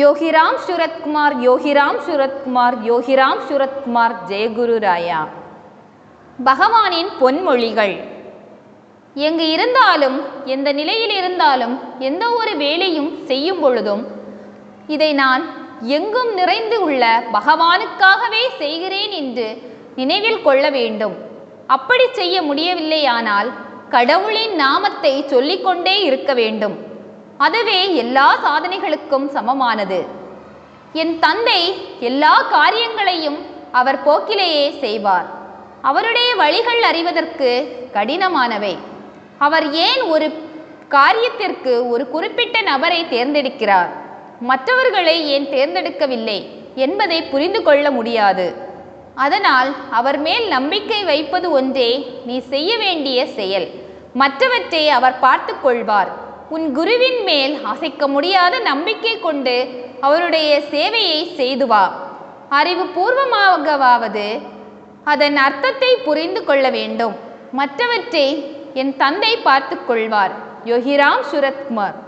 யோகிராம் சுரத்குமார் யோகிராம் சுரத்குமார் யோகிராம் சுரத்குமார் ஜெயகுரு ராயா பகவானின் பொன்மொழிகள். எங்கு இருந்தாலும் எந்த நிலையில் இருந்தாலும் எந்த ஒரு வேலையும் செய்யும் பொழுதும் இதை நான் எங்கும் நிறைந்து உள்ள பகவானுக்காகவே செய்கிறேன் என்று நினைவில் கொள்ள வேண்டும். அப்படி செய்ய முடியவில்லையானால் கடவுளின் நாமத்தை சொல்லிக்கொண்டே இருக்க வேண்டும். அதுவே எல்லா சாதனைகளுக்கும் சமமானது. என் தந்தை எல்லா காரியங்களையும் அவர் போக்கிலேயே செய்வார். அவருடைய வழிகள் அறிவதற்கு கடினமானவை. அவர் ஏன் ஒரு காரியத்திற்கு ஒரு குறிப்பிட்ட நபரை தேர்ந்தெடுக்கிறார்? மற்றவர்களை ஏன் தேர்ந்தெடுக்கவில்லை என்பதை புரிந்து கொள்ள முடியாது. அதனால் அவர் மேல் நம்பிக்கை வைப்பது ஒன்றே நீ செய்ய வேண்டிய செயல். மற்றவற்றை அவர் பார்த்து கொள்வார். உன் குருவின் மேல் அசைக்க முடியாத நம்பிக்கை கொண்டு அவருடைய சேவையை செய்து வா. அறிவு பூர்வமாகவாவது அதன் அர்த்தத்தை புரிந்து கொள்ள வேண்டும். மற்றவற்றை என் தந்தை பார்த்து கொள்வார். யோகிராம் சுரத்குமார்.